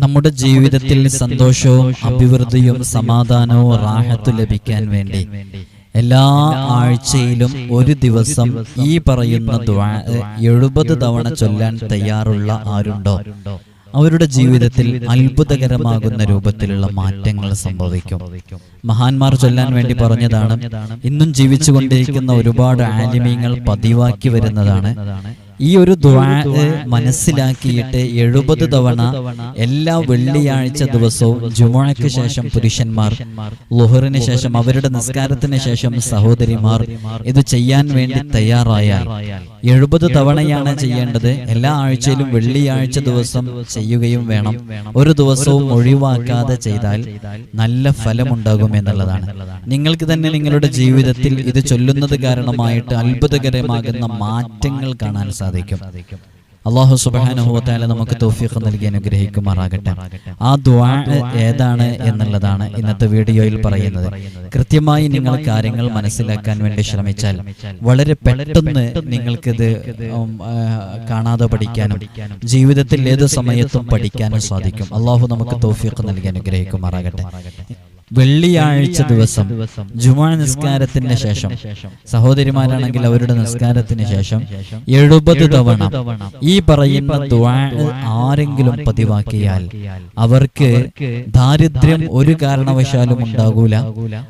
നമ്മുടെ ജീവിതത്തിൽ സന്തോഷവും അഭിവൃദ്ധിയും സമാധാനവും റാഹത്തും ലഭിക്കാൻ വേണ്ടി. എല്ലാ ആഴ്ചയിലും ഒരു ദിവസം ഈ പറയുന്ന എഴുപത് തവണ ചൊല്ലാൻ തയ്യാറുള്ള ആരുണ്ടോ? അവരുടെ ജീവിതത്തിൽ അത്ഭുതകരമാകുന്ന രൂപത്തിലുള്ള മാറ്റങ്ങൾ സംഭവിക്കും. മഹാന്മാർ ചൊല്ലാൻ വേണ്ടി പറഞ്ഞതാണ്. ഇന്നും ജീവിച്ചുകൊണ്ടിരിക്കുന്ന ഒരുപാട് ആലിമീങ്ങൾ പതിവാക്കി വരുന്നതാണ്. ഈ ഒരു ദ്വാ മനസ്സിലാക്കിയിട്ട് എഴുപത് തവണ എല്ലാ വെള്ളിയാഴ്ച ദിവസവും ജുമാക്ക് ശേഷം പുരുഷന്മാർ ലുഹറിന് ശേഷം അവരുടെ നിസ്കാരത്തിന് ശേഷം സഹോദരിമാർ ഇത് ചെയ്യാൻ വേണ്ടി തയ്യാറായാൽ എഴുപത് തവണയാണ് ചെയ്യേണ്ടത്. എല്ലാ ആഴ്ചയിലും വെള്ളിയാഴ്ച ദിവസം ചെയ്യുകയും വേണം. ഒരു ദിവസവും ഒഴിവാക്കാതെ ചെയ്താൽ നല്ല ഫലമുണ്ടാകും എന്നുള്ളതാണ്. നിങ്ങൾക്ക് തന്നെ നിങ്ങളുടെ ജീവിതത്തിൽ ഇത് ചൊല്ലുന്നത് കാരണമായിട്ട് അത്ഭുതകരമാകുന്ന മാറ്റങ്ങൾ കാണാൻ സാധിക്കും അള്ളാഹു സുബാനുഭവത്താല നമുക്ക് തൗഫീഖ് നൽകി അനുഗ്രഹിക്കുമാറാകട്ടെ. ആ ദ്വാ ഏതാണ് എന്നുള്ളതാണ് ഇന്നത്തെ വീഡിയോയിൽ പറയുന്നത്. കൃത്യമായി നിങ്ങൾ കാര്യങ്ങൾ മനസ്സിലാക്കാൻ വേണ്ടി ശ്രമിച്ചാൽ വളരെ പെട്ടെന്ന് നിങ്ങൾക്കിത് കാണാതെ പഠിക്കാനും ജീവിതത്തിൽ ഏത് സമയത്തും പഠിക്കാനും സാധിക്കും. അള്ളാഹു നമുക്ക് തൗഫീഖ് നൽകി അനുഗ്രഹിക്കുമാറാകട്ടെ. വെള്ളിയാഴ്ച ദിവസം ജുമാ നിസ്കാരത്തിന് ശേഷം സഹോദരിമാരാണെങ്കിൽ അവരുടെ നിസ്കാരത്തിന് ശേഷം എഴുപത് തവണ ഈ പറയുന്ന ദ്വാ ആരെങ്കിലും പതിവാക്കിയാൽ അവർക്ക് ദാരിദ്ര്യം ഒരു കാരണവശാലും ഉണ്ടാകൂല.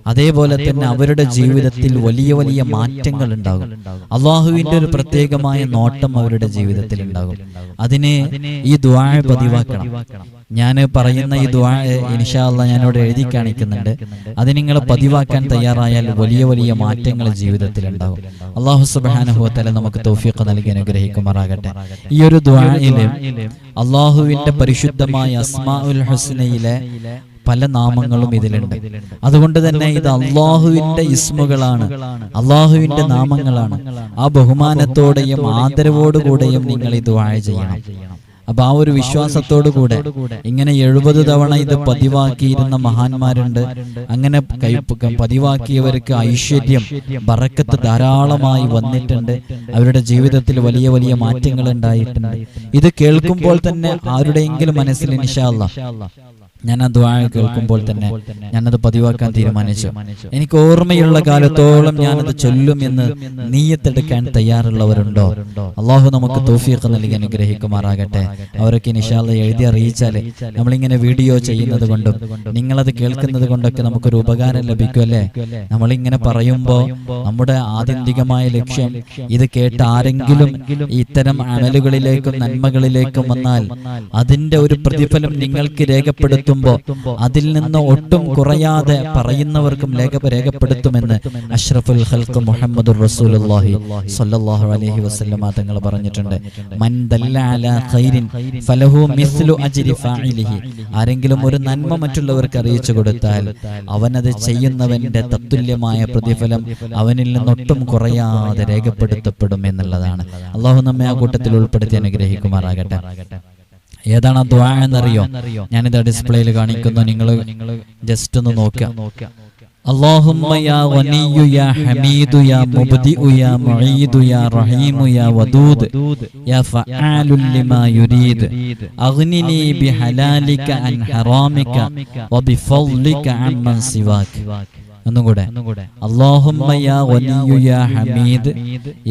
അതേപോലെ തന്നെ അവരുടെ ജീവിതത്തിൽ വലിയ വലിയ മാറ്റങ്ങൾ ഉണ്ടാകും. അള്ളാഹുവിന്റെ ഒരു പ്രത്യേകമായ നോട്ടം അവരുടെ ജീവിതത്തിൽ ഉണ്ടാകും. അതിനെ ഈ ദ്വാ പതിവാക്കണം. ഞാൻ പറയുന്ന ഈ ദ്വാ ഇൻഷാല്ല ഞാനിവിടെ എഴുതി കാണിക്കുന്നുണ്ട്. അത് നിങ്ങൾ പതിവാക്കാൻ തയ്യാറായാൽ വലിയ വലിയ മാറ്റങ്ങൾ ജീവിതത്തിൽ ഉണ്ടാവും അള്ളാഹു സുബാനുഭവത്തല നമുക്ക് തോഫിയൊക്കെ നൽകി അനുഗ്രഹിക്കുമാറാകട്ടെ. ഈ ഒരു ദ്വായിൽ അള്ളാഹുവിന്റെ പരിശുദ്ധമായ അസ്മാഉൽ ഹുസ്നയിലെ പല നാമങ്ങളും ഇതിലുണ്ട്. അതുകൊണ്ട് തന്നെ ഇത് അള്ളാഹുവിന്റെ ഇസ്മുകളാണ്. അള്ളാഹുവിന്റെ നാമങ്ങളാണ്. ആ ബഹുമാനത്തോടെയും ആദരവോടുകൂടെയും നിങ്ങൾ ഇത് വാഴ ചെയ്യണം. അപ്പൊ ആ ഒരു വിശ്വാസത്തോടു കൂടെ ഇങ്ങനെ എഴുപത് തവണ ഇത് പതിവാക്കിയിരുന്ന മഹാന്മാരുണ്ട്. അങ്ങനെ പതിവാക്കിയവർക്ക് ഐശ്വര്യം ബറക്കത്ത് ധാരാളമായി വന്നിട്ടുണ്ട്. അവരുടെ ജീവിതത്തിൽ വലിയ വലിയ മാറ്റങ്ങൾ ഉണ്ടായിട്ടുണ്ട്. ഇത് കേൾക്കുമ്പോൾ തന്നെ ആരുടെയെങ്കിലും മനസ്സിൽ ഇൻഷാല്ല ഞാൻ ആ ദ്വാ കേൾക്കുമ്പോൾ തന്നെ ഞാനത് പതിവാക്കാൻ തീരുമാനിച്ചു. എനിക്ക് ഓർമ്മയുള്ള കാലത്തോളം ഞാനത് ചൊല്ലും എന്ന് നീയത്തെടുക്കാൻ തയ്യാറുള്ളവരുണ്ടോ? അള്ളാഹു നമുക്ക് തോഫിയൊക്കെ നൽകി അനുഗ്രഹിക്കുമാറാകട്ടെ. അവരൊക്കെ നിഷാദ എഴുതി അറിയിച്ചാൽ നമ്മളിങ്ങനെ വീഡിയോ ചെയ്യുന്നത് കൊണ്ടും നിങ്ങളത് കേൾക്കുന്നത് കൊണ്ടൊക്കെ നമുക്കൊരു ഉപകാരം ലഭിക്കും അല്ലേ നമ്മളിങ്ങനെ പറയുമ്പോൾ നമ്മുടെ ആത്യന്തികമായ ലക്ഷ്യം ഇത് കേട്ട് ആരെങ്കിലും ഇത്തരം അമലുകളിലേക്കും നന്മകളിലേക്കും വന്നാൽ അതിന്റെ ഒരു പ്രതിഫലം നിങ്ങൾക്ക് രേഖപ്പെടുത്തുമ്പോ അതിൽ നിന്ന് ഒട്ടും കുറയാതെ പറയുന്നവർക്കും രേഖപ്പെടുത്തുമെന്ന് അഷ്റഫുൽ ഹൽക്ക് മുഹമ്മദ് റസൂലുള്ളാഹി സ്വല്ലല്ലാഹു അലൈഹി വസല്ലമ തങ്ങൾ പറഞ്ഞിട്ടുണ്ട്. മൻ ദല്ല അലാ ഖൈരിൻ ഫലഹു മിസ്ലു അജ്രി ഫാഇലിഹി. ആരെങ്കിലും ഒരു നന്മ മറ്റുള്ളവർക്ക് അറിയിച്ചു കൊടുത്താൽ അവനത് ചെയ്യുന്നവന്റെ തത്തുല്യമായ പ്രതിഫലം അവനിൽ നിന്നൊട്ടും കുറയാതെ രേഖപ്പെടുത്തപ്പെടും എന്നുള്ളതാണ്. അള്ളാഹു നമ്മെ ആ കൂട്ടത്തിൽ ഉൾപ്പെടുത്തി അനുഗ്രഹിക്കുമാറാകട്ടെ. ഏതാണ് ആ ദ്വാ എന്നറിയോ ഞാനിത് ഡിസ്പ്ലേയിൽ കാണിക്കുന്നു നിങ്ങൾ ജസ്റ്റ് ഒന്ന് നോക്കുക اللهم يا غني يا حميد يا مبدئ يا معيد يا رحيم يا ودود يا فعال لما يريد أغنني بحلالك عن حرامك وبفضلك عمن سواك ഒന്നും കൂടെ അള്ളാഹുമ്മ യാ വലിയു യാ ഹമീദ്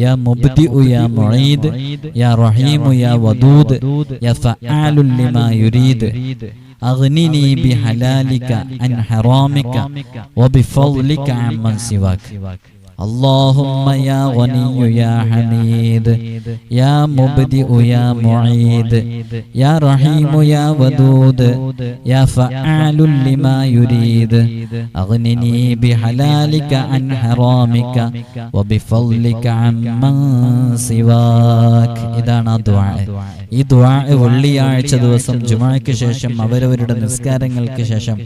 യാ മുബ്ദിഉ യാ മുഈദ് യാ റഹീമു യാ വദൂദ് യാ ഫഅലു ലിമാ യുരീദ് അഗ്നിനി ബിഹലാലിക അൻ ഹറാമിക വബിഫضلിക അമ്മൻ സിവാക് اللهم يا غني يا حميد يا مبدئ يا معيد يا رحيم يا ودود يا فعال لما يريد اغنني بحلالك عن حرامك وبفضلك عمن سواك إذا دعاء ഈ ദ്വാ വെള്ളിയാഴ്ച ദിവസം ജുമാക്ക് ശേഷം അവരവരുടെ നിസ്കാരങ്ങൾക്ക് ശേഷം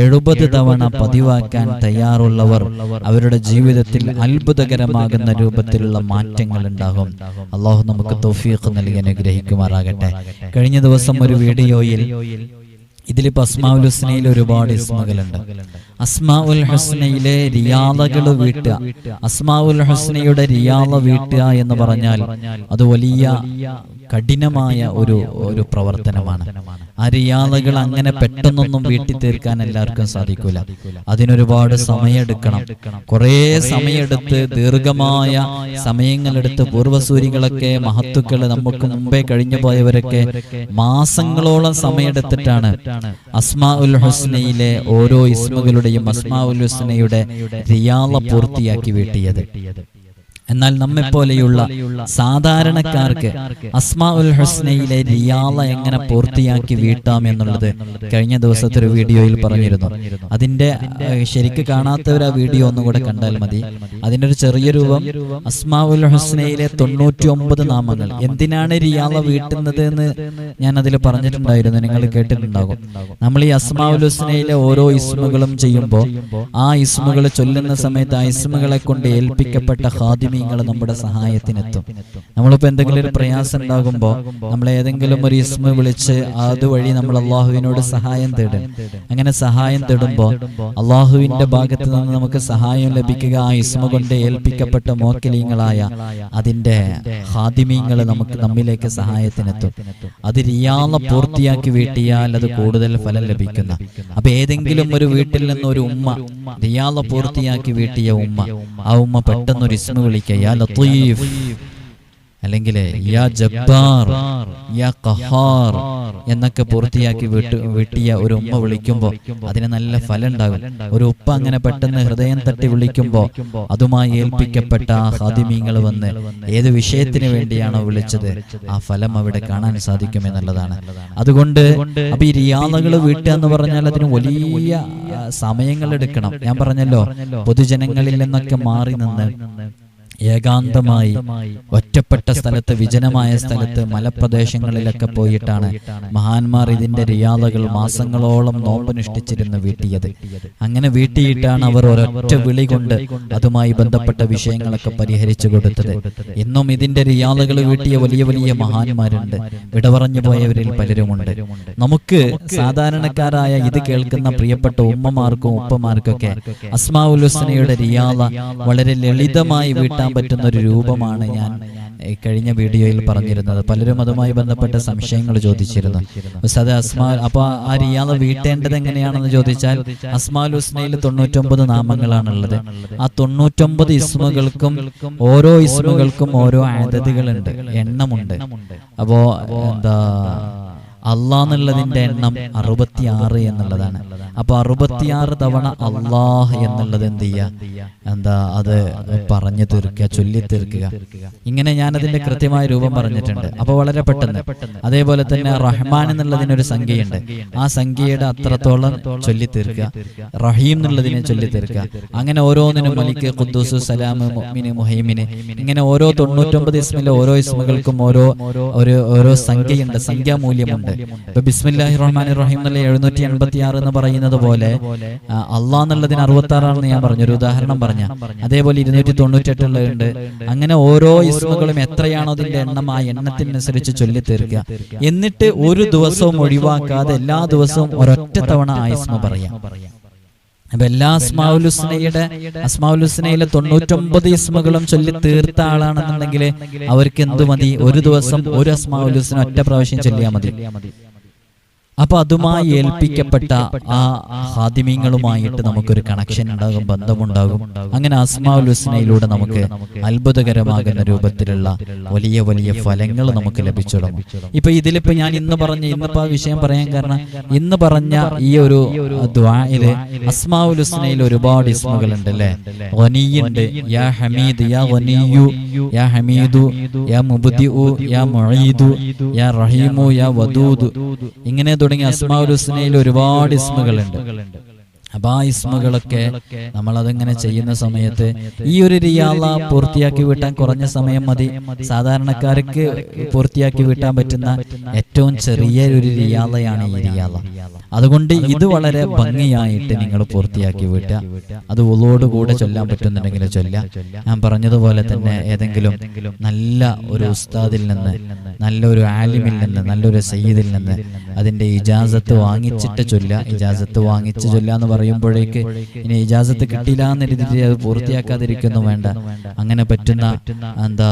എഴുപത് തവണ പതിവാക്കാൻ തയ്യാറുള്ളവർ അവരുടെ ജീവിതത്തിൽ അത്ഭുതകരമാകുന്ന രൂപത്തിലുള്ള മാറ്റങ്ങൾ ഉണ്ടാകും. അള്ളാഹു നമുക്ക് തൗഫീഖ് നൽകി അനുഗ്രഹിക്കുമാറാകട്ടെ. കഴിഞ്ഞ ദിവസം ഒരു വീഡിയോയിൽ ഇതിലിപ്പോ അസ്മാഉൽ ഹുസ്നയിൽ ഒരുപാട് ഇസ്മകളുണ്ട് അസ്മാഉൽ ഹുസ്നയിലെ റിയാദകൾ വീട്ടുക. അസ്മാഉൽ ഹുസ്നയുടെ റിയാദ വീട്ടുക എന്ന് പറഞ്ഞാൽ അത് വലിയ കഠിനമായ ഒരു ഒരു പ്രവർത്തനമാണ്. ആ അങ്ങനെ പെട്ടെന്നൊന്നും വീട്ടിൽ തീർക്കാൻ എല്ലാവർക്കും സാധിക്കൂല. അതിനൊരുപാട് സമയമെടുക്കണം. കുറേ സമയമെടുത്ത് ദീർഘമായ സമയങ്ങളെടുത്ത് പൂർവസൂരികളൊക്കെ മഹത്തുക്കൾ നമുക്ക് മുമ്പേ കഴിഞ്ഞു പോയവരൊക്കെ മാസങ്ങളോളം സമയമെടുത്തിട്ടാണ് അസ്മാ ഉൽ ഹുസ്നയിലെ ഓരോ ഇസ്മുകളുടെയും അസ്മാ ഉൽ ഹുസ്നയുടെ റിയാള പൂർത്തിയാക്കി വീട്ടിയത്. എന്നാൽ നമ്മെപ്പോലെയുള്ള സാധാരണക്കാർക്ക് അസ്മാ ഉൽ ഹുസ്നയിലെ റിയാള എങ്ങനെ പൂർത്തിയാക്കി വീട്ടാം എന്നുള്ളത് കഴിഞ്ഞ ദിവസത്തെ ഒരു വീഡിയോയിൽ പറഞ്ഞിരുന്നു. അതിന്റെ ശരിക്ക് കാണാത്തവർ ആ വീഡിയോ ഒന്നും കൂടെ കണ്ടാൽ മതി. അതിന്റെ ഒരു ചെറിയ രൂപം അസ്മാ ഉൽ ഹുസ്നയിലെ തൊണ്ണൂറ്റി ഒമ്പത് നാമങ്ങൾ. എന്തിനാണ് റിയാള വീട്ടുന്നത് എന്ന് ഞാൻ അതിൽ പറഞ്ഞിട്ടുണ്ടായിരുന്നു. നിങ്ങൾ കേട്ടിട്ടുണ്ടാകും. നമ്മൾ ഈ അസ്മാ ഉൽ ഹുസ്നയിലെ ഓരോ ഇസ്മുകളും ചെയ്യുമ്പോൾ ആ ഇസ്മുകൾ ചൊല്ലുന്ന സമയത്ത് ആ ഇസ്മുകളെ കൊണ്ട് ഏൽപ്പിക്കപ്പെട്ട ഹാദിമീങ്ങൾ നമ്മുടെ സഹായത്തിനെത്തും. നമ്മളിപ്പോൾ എന്തെങ്കിലും ഒരു പ്രയാസം ഉണ്ടാകുമ്പോൾ നമ്മൾ ഏതെങ്കിലും ഒരു ഇസ്മ വിളിച്ച് അതുവഴി നമ്മൾ അള്ളാഹുവിനോട് സഹായം തേടും. അങ്ങനെ സഹായം തേടുമ്പോൾ അള്ളാഹുവിന്റെ ഭാഗത്ത് നിന്ന് നമുക്ക് സഹായം ലഭിക്കുക. ആ ഇസ്മ കൊണ്ട് ഏൽപ്പിക്കപ്പെട്ട മോക്കലീങ്ങളായ അതിന്റെ ഹാദിമീങ്ങൾ നമുക്ക് നമ്മിലേക്ക് സഹായത്തിനെത്തും. അത് റിയാള പൂർത്തിയാക്കി വീട്ടിയാൽ അത് കൂടുതൽ ഫലം ലഭിക്കുന്ന. അപ്പൊ ഏതെങ്കിലും ഒരു വീട്ടിൽ നിന്ന് ഒരു ഉമ്മ റിയാള പൂർത്തിയാക്കി വീട്ടിയ ഉമ്മ. ആ ഉമ്മ പെട്ടെന്ന് ഒരു ഇസ്മ വിളിക്കുക യാ ലത്തീഫ് അല്ലെങ്കിൽ യാ ജബ്ബാർ യാ ഖഹാർ എന്നൊക്കെ പൂർത്തിയാക്കി വെട്ടിയ വീട്ടിയ ഒരു ഉമ്മ വിളിക്കുമ്പോൾ അതിന് നല്ല ഫലം ഉണ്ടാകും ഒരു ഉപ്പ അങ്ങനെ പെട്ടെന്ന് ഹൃദയം തട്ടി വിളിക്കുമ്പോൾ അതുമായി ഏൽപ്പിക്കപ്പെട്ട ആ ഹാദിമീങ്ങൾ വന്ന് ഏത് വിഷയത്തിന് വേണ്ടിയാണോ വിളിച്ചത് ആ ഫലം അവിടെ കാണാൻ സാധിക്കും എന്നുള്ളതാണ്. അതുകൊണ്ട് അപ്പൊ ഈ റിയാദകൾ വീട്ടുക എന്ന് പറഞ്ഞാൽ അതിന് വലിയ സമയങ്ങൾ എടുക്കണം. ഞാൻ പറഞ്ഞല്ലോ പൊതുജനങ്ങളിൽ നിന്നൊക്കെ മാറി നിന്ന് ഏകാന്തമായി ഒറ്റപ്പെട്ട സ്ഥലത്ത് വിജനമായ സ്ഥലത്ത് മലപ്രദേശങ്ങളിലൊക്കെ പോയിട്ടാണ് മഹാന്മാർ ഇതിന്റെ റിയാദകൾ മാസങ്ങളോളം നോമ്പനുഷ്ഠിച്ചിരുന്ന് വീട്ടിയത്. അങ്ങനെ വീട്ടിയിട്ടാണ് അവർ ഒരൊറ്റ വിളി കൊണ്ട് അതുമായി ബന്ധപ്പെട്ട വിഷയങ്ങളൊക്കെ പരിഹരിച്ചു കൊടുത്തത്. ഇന്നും ഇതിന്റെ റിയാദകൾ വീട്ടിയ വലിയ വലിയ മഹാന്മാരുണ്ട്. വിട പറഞ്ഞു പോയവരിൽ പലരുമുണ്ട്. നമുക്ക് സാധാരണക്കാരായ ഇത് കേൾക്കുന്ന പ്രിയപ്പെട്ട ഉമ്മമാർക്കും ഉപ്പമാർക്കൊക്കെ അസ്മാഉൽ ഹുസ്നയുടെ റിയാദ വളരെ ലളിതമായി വീട്ടാൻ പറ്റുന്ന ഒരു രൂപമാണ് ഞാൻ കഴിഞ്ഞ വീഡിയോയിൽ പറഞ്ഞിരുന്നത്. പലരും അതുമായി ബന്ധപ്പെട്ട സംശയങ്ങൾ ചോദിച്ചിരുന്നു. ഉസ്താദ് അസ്മാ അപ്പൊ ആ റിയാദ് വീട്ടേണ്ടത് എങ്ങനെയാണെന്ന് ചോദിച്ചാൽ അസ്മാൽ ഹുസ്നയിൽ തൊണ്ണൂറ്റൊമ്പത് നാമങ്ങളാണുള്ളത്. ആ തൊണ്ണൂറ്റൊമ്പത് ഇസ്മുകൾക്കും ഓരോ ഇസ്മുകൾക്കും ഓരോ ആദതുകളുണ്ട് എണ്ണമുണ്ട്. അപ്പോ എന്താ അള്ളാന്നുള്ളതിന്റെ എണ്ണം അറുപത്തിയാറ് എന്നുള്ളതാണ്. അപ്പൊ അറുപത്തിയാറ് തവണ അള്ളാഹ് എന്നുള്ളത് എന്ത് ചെയ്യുക എന്താ അത് പറഞ്ഞു തീർക്കുക ചൊല്ലി തീർക്കുക. ഇങ്ങനെ ഞാൻ അതിന്റെ കൃത്യമായ രൂപം പറഞ്ഞിട്ടുണ്ട്. അപ്പൊ വളരെ പെട്ടെന്ന്. അതേപോലെ തന്നെ റഹ്മാൻ എന്നുള്ളതിനൊരു സംഖ്യയുണ്ട്. ആ സംഖ്യയുടെ അത്രത്തോളം ചൊല്ലി തീർക്കുക. റഹീം എന്നുള്ളതിനെ ചൊല്ലി തീർക്കുക. അങ്ങനെ ഓരോന്നിനും മലിക്ക് ഖുദ്ദൂസ് സലാം മൊഹ്മിന് മുഹൈമിന് ഇങ്ങനെ ഓരോ തൊണ്ണൂറ്റൊമ്പത് ഇസ്മിലെ ഓരോ ഇസ്മുകൾക്കും ഓരോ ഒരു ഓരോ സംഖ്യയുണ്ട് സംഖ്യാമൂല്യമുണ്ട്. ബിസ്മില്ലാഹി റഹ്മാൻ റഹീം എന്നുള്ള എന്ന് പറയുന്നത് പോലെ അള്ളാഹ് എന്നുള്ളതിന് അറുപത്തി ആറാണെന്ന് ഞാൻ പറഞ്ഞു ഒരു ഉദാഹരണം പറഞ്ഞ. അതേപോലെ ഇരുന്നൂറ്റി തൊണ്ണൂറ്റെട്ടുള്ളതുണ്ട് അങ്ങനെ ഓരോ ഇസ്മുകളും എത്രയാണോ അതിന്റെ എണ്ണം ആ എണ്ണത്തിനനുസരിച്ച് ചൊല്ലി തീർക്കുക എന്നിട്ട് ഒരു ദിവസവും ഒഴിവാക്കാതെ എല്ലാ ദിവസവും ഒരൊറ്റ തവണ ആ ഇസ്മ പറയാം. അപ്പൊ എല്ലാ അസ്മാവുലുസ്നയുടെ അസ്മാവുലുസ്നയിലെ തൊണ്ണൂറ്റൊമ്പത് ഇസ്മകളും ചൊല്ലി തീർത്ത ആളാണെന്നുണ്ടെങ്കിൽ അവർക്ക് എന്തു മതി? ഒരു ദിവസം ഒരു അസ്മാവുലുസ്ന ഒറ്റ പ്രാവശ്യം ചൊല്ലിയാൽ മതി. അപ്പൊ അതുമായി ഏൽപ്പിക്കപ്പെട്ട ആ ഹാദിമീങ്ങളുമായിട്ട് നമുക്കൊരു കണക്ഷൻ ഉണ്ടാകും ബന്ധമുണ്ടാകും. അങ്ങനെ അസ്മാഉൽ ഹുസ്നയിലൂടെ നമുക്ക് അത്ഭുതകരമാകുന്ന രൂപത്തിലുള്ള വലിയ വലിയ ഫലങ്ങൾ നമുക്ക് ലഭിച്ചു തുടങ്ങും. ഇപ്പൊ ഇതിലിപ്പോ ഞാൻ ഇന്ന് പറഞ്ഞ ഇന്നിപ്പോ ആ വിഷയം പറയാൻ കാരണം ഇന്ന് പറഞ്ഞ ഈ ഒരു ദ്വായിൽ അസ്മാഉൽ ഹുസ്നയിൽ ഒരുപാട് ഇസ്മുകൾ ഉണ്ട് അല്ലേ? വനിയുണ്ട് യാ ഹമീദ് യാ വനിയു യാ ഹമീദു യാ മുബ്ദിഉ യാ മുഈദു യാ റഹീമു യാ വദൂദ്. ഇങ്ങനെ തുടങ്ങി അസ്മാഉൽ ഹുസ്നയിൽ ഒരുപാട് ഇസ്മുകളുണ്ട്. അപ്പൊ ആ ഇസ്മുകളൊക്കെ നമ്മൾ അതിങ്ങനെ ചെയ്യുന്ന സമയത്ത് ഈ ഒരു റിയാള പൂർത്തിയാക്കി വിട്ടാൻ കുറഞ്ഞ സമയം മതി. സാധാരണക്കാർക്ക് പൂർത്തിയാക്കി വിട്ടാൻ പറ്റുന്ന ഏറ്റവും ചെറിയ ഒരു റിയാളയാണ് ഈ റിയാള. അതുകൊണ്ട് ഇത് വളരെ ഭംഗിയായിട്ട് നിങ്ങൾ പൂർത്തിയാക്കി വീട്ടുക അത് ഉള്ളോടുകൂടെ ചൊല്ലാൻ പറ്റുന്നുണ്ടെങ്കിൽ ചൊല്ല ഞാൻ പറഞ്ഞതുപോലെ തന്നെ ഏതെങ്കിലും നല്ല ഒരു ഉസ്താദിൽ നിന്ന് നല്ലൊരു ആലിമിൽ നിന്ന് നല്ലൊരു സയ്യിദിൽ നിന്ന് അതിന്റെ ഇജാസത്ത് വാങ്ങിച്ചിട്ട് ചൊല്ല ഇജാസത്ത് വാങ്ങിച്ച് ചൊല്ല എന്ന് പറയുമ്പോഴേക്ക് ഇനി ഇജാസത്ത് കിട്ടിയില്ല എന്ന രീതിയിൽ അത് പൂർത്തിയാക്കാതിരിക്കുന്നു വേണ്ട. അങ്ങനെ പറ്റുന്ന എന്താ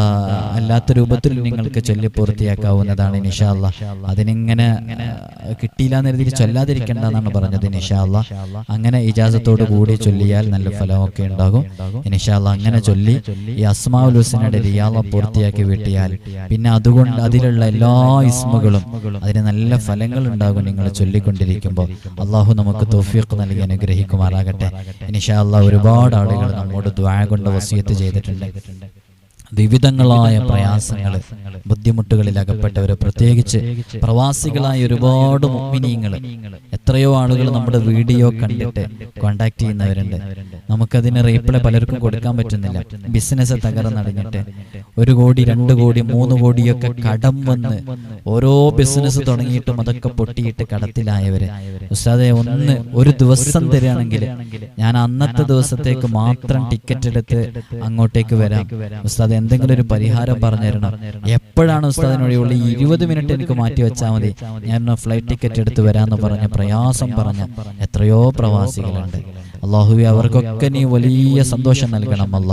അല്ലാത്ത രൂപത്തിൽ നിങ്ങൾക്ക് ചൊല്ലി പൂർത്തിയാക്കാവുന്നതാണ് നിഷാല്ല അതിനിങ്ങനെ കിട്ടിയില്ല എന്ന രീതിയിൽ ചൊല്ലാതിരിക്കേണ്ട എന്നാണ് പറഞ്ഞത് ഇനിഷാല്ല അങ്ങനെ ഇജാസത്തോട് കൂടി ചൊല്ലിയാൽ നല്ല ഫലമൊക്കെ ഉണ്ടാകും. ഇനിഷാല്ല അങ്ങനെ ചൊല്ലി ഈ അസ്മാഉൽ ഹുസനയുടെ റിയാള പൂർത്തിയാക്കി വീട്ടിയാൽ പിന്നെ അതുകൊണ്ട് അതിലുള്ള എല്ലാ ഇസ്മുകളും അതിന് നല്ല ഫലങ്ങൾ ഉണ്ടാകും നിങ്ങൾ ചൊല്ലിക്കൊണ്ടിരിക്കുമ്പോൾ. അള്ളാഹു നമുക്ക് തോഫിയൊക്കെ നൽകി അനുഗ്രഹിക്കുമാറാകട്ടെ. ഇനിഷാല്ല ഒരുപാട് ആളുകൾ നമ്മോട് ദ്വാ കൊണ്ട് വസിയത്ത് ചെയ്തിട്ടുണ്ട്. വിവിധങ്ങളായ പ്രയാസങ്ങൾ ബുദ്ധിമുട്ടുകളിൽ അകപ്പെട്ടവർ പ്രത്യേകിച്ച് പ്രവാസികളായ ഒരുപാട് മുഗ്മിനീങ്ങൾ എത്രയോ ആളുകൾ നമ്മുടെ വീഡിയോ കണ്ടിട്ട് കോണ്ടാക്ട് ചെയ്യുന്നവരുണ്ട്. നമുക്കതിന് റീപ്ലൈ പലർക്കും കൊടുക്കാൻ പറ്റുന്നില്ല. ബിസിനസ് തകർന്നടഞ്ഞിട്ട് ഒരു കോടി രണ്ട് കോടി മൂന്ന് കോടിയൊക്കെ കടം വന്ന് ഓരോ ബിസിനസ് തുടങ്ങിയിട്ടും അതൊക്കെ പൊട്ടിയിട്ട് കടത്തിലായവര്. ഉസ്താദെ ഒന്ന് ഒരു ദിവസം തരികയാണെങ്കിൽ ഞാൻ അന്നത്തെ ദിവസത്തേക്ക് മാത്രം ടിക്കറ്റ് എടുത്ത് അങ്ങോട്ടേക്ക് വരാം. ഉസ്താദ് എന്തെങ്കിലും ഒരു പരിഹാരം പറഞ്ഞു തരണം. എപ്പോഴാണ് ഉസ്താദിനൊഴിയുള്ള ഇരുപത് മിനിറ്റ് എനിക്ക് മാറ്റി വെച്ചാൽ മതി. ഞാൻ ഫ്ലൈറ്റ് ടിക്കറ്റ് എടുത്ത് വരാമെന്ന് പറഞ്ഞ പ്രയാസം പറഞ്ഞ എത്രയോ പ്രവാസികളുണ്ട്. അള്ളാഹുവെ അവർക്കൊക്കെ നീ വലിയ സന്തോഷം നൽകണം അല്ല.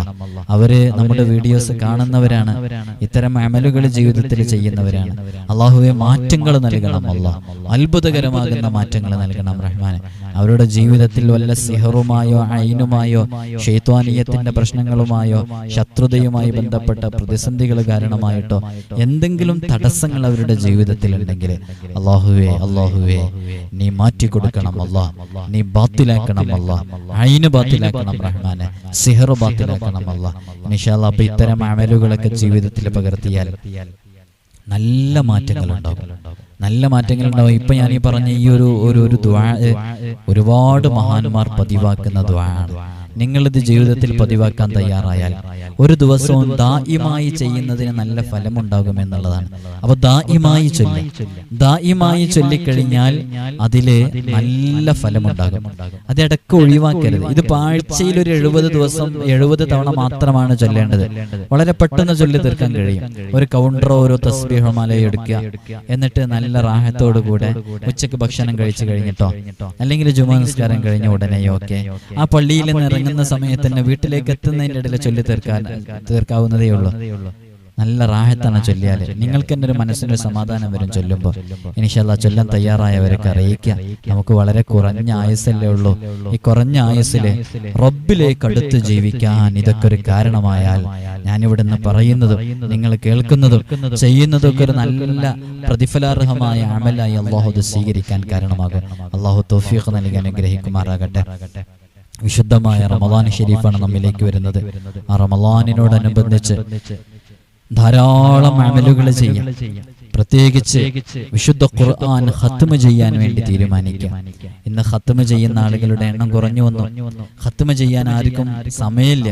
അവർ നമ്മുടെ വീഡിയോസ് കാണുന്നവരാണ്. ഇത്തരം അമലുകൾ ജീവിതത്തിൽ ചെയ്യുന്നവരാണ്. അള്ളാഹുവെ മാറ്റങ്ങൾ നൽകണം അല്ല. അത്ഭുതകരമാകുന്ന മാറ്റങ്ങൾ നൽകണം റഹ്മാനെ. അവരുടെ ജീവിതത്തിൽ വല്ല സിഹറുമായോ അയിനുമായോ ഷെയ്ത്വാനീയത്തിന്റെ പ്രശ്നങ്ങളുമായോ ശത്രുതയുമായി ബന്ധപ്പെട്ട പ്രതിസന്ധികൾ കാരണമായിട്ടോ എന്തെങ്കിലും തടസ്സങ്ങൾ അവരുടെ ജീവിതത്തിൽ ഉണ്ടെങ്കിൽ അള്ളാഹുവേ അള്ളാഹുവേ നീ മാറ്റി കൊടുക്കണം അല്ലാ. നീ ബാത്തിലാക്കണം അല്ലാ. ഐന് ബാത്തിലാക്കണം റഹ്മാനെ. സിഹർ ബാത്തിലാക്കണം അല്ല നിഷാല അപ്പൊ ഇത്തരം അമലുകളൊക്കെ ജീവിതത്തിൽ പകർത്തിയാൽ നല്ല മാറ്റങ്ങൾ ഉണ്ടാകും നല്ല മാറ്റങ്ങൾ ഉണ്ടാവും ഇപ്പൊ ഞാൻ ഈ പറഞ്ഞ ഈ ഒരു ഒരു ഒരുപാട് മഹാന്മാർ പതിവാക്കുന്ന ദ്വാണ് നിങ്ങളിത് ജീവിതത്തിൽ പതിവാക്കാൻ തയ്യാറായാൽ ഒരു ദിവസവും ദായിമായി ചെയ്യുന്നതിന് നല്ല ഫലമുണ്ടാകും എന്നുള്ളതാണ്. അപ്പൊ ദായിമായി ചൊല്ലി. ദായിമായി ചൊല്ലിക്കഴിഞ്ഞാൽ അതിൽ നല്ല ഫലമുണ്ടാകും. അത് ഇടയ്ക്ക് ഒഴിവാക്കരുത്. ഇത് ആഴ്ചയിൽ ഒരു എഴുപത് ദിവസം എഴുപത് തവണ മാത്രമാണ് ചൊല്ലേണ്ടത്. വളരെ പെട്ടെന്ന് ചൊല്ലി തീർക്കാൻ കഴിയും. ഒരു കൗണ്ടറോ ഒരു തസ്ബീഹോ മലയോ എടുക്കുക. എന്നിട്ട് നല്ല റാഹത്തോടു കൂടെ ഉച്ചയ്ക്ക് ഭക്ഷണം കഴിച്ചു കഴിഞ്ഞിട്ടോ? അല്ലെങ്കിൽ ജുമാ നിസ്കാരം കഴിഞ്ഞ ഉടനെയോ ഒക്കെ ആ പള്ളിയിൽ നിന്ന് ഇറങ്ങുന്ന സമയത്ത് തന്നെ വീട്ടിലേക്ക് എത്തുന്നതിന്റെ ഇടയിൽ ചൊല്ലി തീർക്കാൻ തീർക്കാവുന്നതേ ഉള്ളൂ. നല്ല റാഹത്താണ് ചൊല്ലിയാൽ. നിങ്ങൾക്ക് തന്നെ ഒരു മനസ്സിനൊരു സമാധാനം വരും ചൊല്ലുമ്പോൾ ഇനിഷല്ല ചൊല്ലാൻ തയ്യാറായവരൊക്കെ അറിയിക്കുക. നമുക്ക് വളരെ കുറഞ്ഞ ആയുസ്സല്ലേ ഉള്ളൂ. ഈ കുറഞ്ഞ ആയുസ്സിൽ റബ്ബിലേക്ക് അടുത്ത് ജീവിക്കാൻ ഇതൊക്കെ ഒരു കാരണമായാൽ ഞാനിവിടെ നിന്ന് പറയുന്നതും നിങ്ങൾ കേൾക്കുന്നതും ചെയ്യുന്നതും ഒക്കെ ഒരു നല്ല പ്രതിഫലാർഹമായ അമലായി അള്ളാഹു സ്വീകരിക്കാൻ കാരണമാകും. അള്ളാഹു തൗഫീഖ് നൽകി അനുഗ്രഹിക്കുമാറാകട്ടെ. വിശുദ്ധമായ റമദാൻ ഷെരീഫാണ് നമ്മിലേക്ക് വരുന്നത്. ആ റമദാനിനോടനുബന്ധിച്ച് ധാരാളം അമലുകൾ ചെയ്യാം. പ്രത്യേകിച്ച് വിശുദ്ധ ഖുർആൻ ഹത്തുമ ചെയ്യാൻ വേണ്ടി തീരുമാനിക്കാം. ഇന്ന് ഹത്തുമ ചെയ്യുന്ന ആളുകളുടെ എണ്ണം കുറഞ്ഞു വന്നു ഹത്തുമ ചെയ്യാൻ ആർക്കും സമയമില്ല.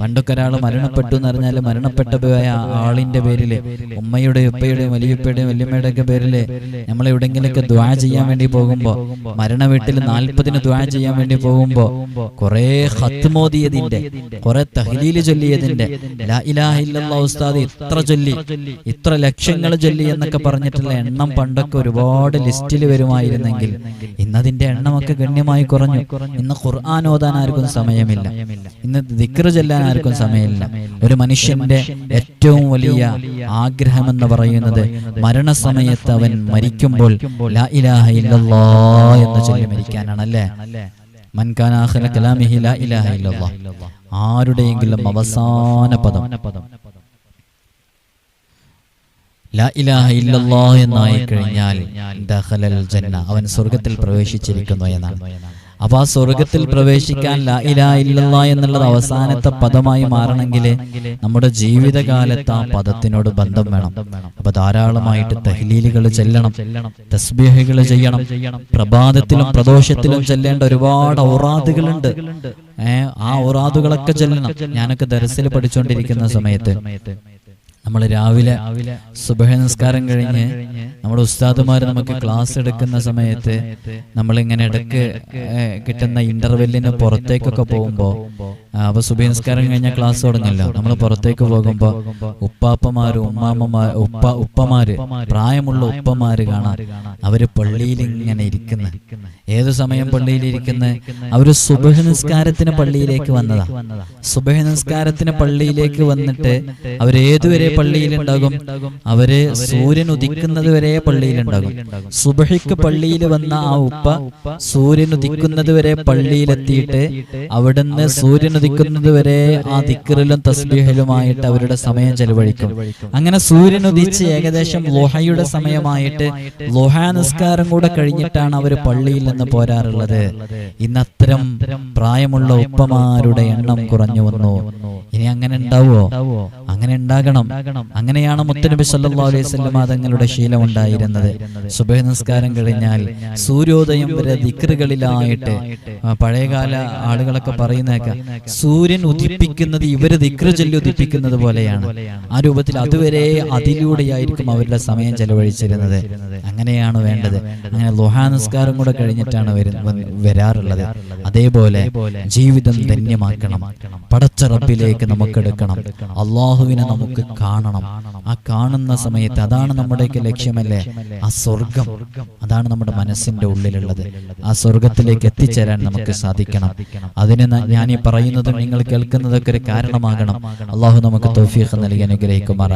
പണ്ടൊക്കെ ഒരാൾ മരണപ്പെട്ടു എന്ന് പറഞ്ഞാൽ മരണപ്പെട്ട ആളിന്റെ പേരിൽ ഉമ്മയുടെ ഉപ്പയുടെയും വലിയപ്പയുടെയും വല്യമ്മയുടെ ഒക്കെ പേരിൽ നമ്മൾ എവിടെങ്കിലൊക്കെ ദ്വാ ചെയ്യാൻ വേണ്ടി പോകുമ്പോ മരണ വീട്ടിൽ നാൽപ്പതിന് ദ്വാ ചെയ്യാൻ വേണ്ടി പോകുമ്പോ കുറെ ഹത്തുമോദിയതിന്റെ കുറെ തഹലീൽ ചൊല്ലിയതിന്റെ ഇത്ര ചൊല്ലി ഇത്ര ലക്ഷങ്ങൾ ചൊല്ലി എന്നൊക്കെ പറഞ്ഞിട്ടുള്ള എണ്ണം പണ്ടൊക്കെ ഒരുപാട് ലിസ്റ്റിൽ വരുമായിരുന്നെങ്കിൽ ഇന്നതിന്റെ എണ്ണമൊക്കെ ഗണ്യമായി കുറഞ്ഞു. ഇന്ന് ഖുർആൻ ഓതാൻ ആർക്കും സമയമില്ല. ഇന്ന് ദിക്ർ ചെല്ലാൻ ആർക്കും സമയമില്ല. ഒരു മനുഷ്യന്റെ ഏറ്റവും വലിയ ആഗ്രഹം എന്ന് പറയുന്നത് മരണസമയത്ത് അവൻ മരിക്കുമ്പോൾ ലാ ഇലാഹ ഇല്ലല്ലാ എന്ന് ചൊല്ലി മരിക്കാനാണ് അല്ലേ മൻകാനാഹല കലാമിഹി ലാ ഇലാഹ ഇല്ലല്ലാ. ആരുടെയെങ്കിലും അവസാന പദം. ലാ ഇലാഹ ഇല്ലല്ലാ എന്നായി കഴിഞ്ഞാൽ ദഖലൽ ജന്ന അവൻ സ്വർഗത്തിൽ പ്രവേശിച്ചിരിക്കുന്നു എന്നാണ്. അപ്പൊ ആ സ്വർഗത്തിൽ പ്രവേശിക്കാൻ ലാ ഇലാഹ ഇല്ലല്ലാ എന്നുള്ളത് അവസാനത്തെ പദമായി മാറണമെങ്കിൽ നമ്മുടെ ജീവിതകാലത്ത് ആ പദത്തിനോട് ബന്ധം വേണം. അപ്പൊ ധാരാളമായിട്ട് തഹ്ലീലുകൾ ചെല്ലണം തസ്ബീഹുകൾ ചെയ്യണം പ്രഭാതത്തിലും പ്രദോഷത്തിലും ചെല്ലേണ്ട ഒരുപാട് ഔറാദുകളുണ്ട്. ഏഹ് ആ ഔറാദുകളൊക്കെ ചെല്ലണം. ഞാനൊക്കെ ദരസിൽ പഠിച്ചുകൊണ്ടിരിക്കുന്ന സമയത്ത് നമ്മൾ രാവിലെ സുബഹ നിസ്കാരം കഴിഞ്ഞ് നമ്മുടെ ഉസ്താദുമാർ നമുക്ക് ക്ലാസ് എടുക്കുന്ന സമയത്ത് നമ്മൾ ഇങ്ങനെ ഇടയ്ക്ക് കിട്ടുന്ന ഇന്റർവെല്ലിന് പുറത്തേക്കൊക്കെ പോകുമ്പോൾ അപ്പൊ സുബഹി കഴിഞ്ഞ കഴിഞ്ഞാൽ ക്ലാസ് തുടങ്ങില്ല നമ്മൾ പുറത്തേക്ക് പോകുമ്പോൾ ഉപ്പാപ്പമാര് ഉമ്മാമ്മമാര് ഉപ്പ ഉപ്പമാര് പ്രായമുള്ള ഉപ്പമാര് കാണാം. അവർ പള്ളിയിൽ ഇങ്ങനെ ഇരിക്കുന്ന. ഏതു സമയം പള്ളിയിൽ ഇരിക്കുന്ന? അവർ സുബഹ നിസ്കാരത്തിന് പള്ളിയിലേക്ക് വന്നതാ. സുബഹ നിസ്കാരത്തിന് പള്ളിയിലേക്ക് വന്നിട്ട് അവരേതുവരെ പള്ളിയിലുണ്ടാകും? അവർ സൂര്യൻ ഉദിക്കുന്നത് വരെ പള്ളിയിൽ പള്ളിയിലുണ്ടാകും. സുബഹിക്ക് പള്ളിയിൽ വന്ന ആ ഉപ്പ സൂര്യൻ ഉദിക്കുന്നത് വരെ പള്ളിയിലെത്തിയിട്ട് അവിടുന്ന് സൂര്യൻ ഉദിക്കുന്നത് വരെ ആ ദിക്കറിലും തസ്ബീഹിലുമായിട്ട് അവരുടെ സമയം ചെലവഴിക്കും. അങ്ങനെ സൂര്യൻ ഉദിച്ച് ഏകദേശം ലോഹയുടെ സമയമായിട്ട് ലോഹ നിസ്കാരം കൂടെ കഴിഞ്ഞിട്ടാണ് അവർ പള്ളിയിൽ നിന്ന് പോരാറുള്ളത്. ഇന്ന് അത്തരം പ്രായമുള്ള ഉപ്പമാരുടെ എണ്ണം കുറഞ്ഞു വന്നു. ഇനി അങ്ങനെ ഉണ്ടാവോ? അങ്ങനെ ഉണ്ടാകണം. അങ്ങനെയാണ് മുത്തനബി സല്ലല്ലാഹു അലൈഹി വസല്ലം തങ്ങളുടെ ശീലം ഉണ്ടായിരുന്നത്. സുബഹ നിസ്കാരം കഴിഞ്ഞാൽ സൂര്യോദയം വരെ ദിക്റുകളിലായിട്ട് പഴയകാല ആളുകളൊക്കെ പറയുന്നേക്ക സൂര്യൻ ഉദിപ്പിക്കുന്നത് ഇവർ ദിക്റ് ചൊല്ലി ഉദിപ്പിക്കുന്നത് പോലെയാണ്. ആ രൂപത്തിൽ അതുവരെ അതിലൂടെയായിരിക്കും അവരുടെ സമയം ചെലവഴിച്ചിരുന്നത്. അങ്ങനെയാണ് വേണ്ടത്. അങ്ങനെ ലുഹാ നിസ്കാരം കൂടെ കഴിഞ്ഞിട്ടാണ് വരാറുള്ളത്. അതേപോലെ ജീവിതം ധന്യമാക്കണം. പടച്ച റബ്ബിലേക്ക് നമുക്ക് എടുക്കണം അള്ളാഹുവിനെ നമുക്ക് കാണണം. ആ കാണുന്ന സമയത്ത് അതാണ് നമ്മുടെയൊക്കെ ലക്ഷ്യമല്ലേ? ആ സ്വർഗം. അതാണ് നമ്മുടെ മനസ്സിന്റെ ഉള്ളിലുള്ളത്. ആ സ്വർഗത്തിലേക്ക് എത്തിച്ചേരാൻ നമുക്ക് സാധിക്കണം. അതിന് ഞാൻ ഈ പറയുന്നതും നിങ്ങൾ കേൾക്കുന്നതൊക്കെ ഒരു കാരണമാകണം. അള്ളാഹു നമുക്ക് തൗഫീഖ് നൽകി അനുഗ്രഹിക്കുമാർ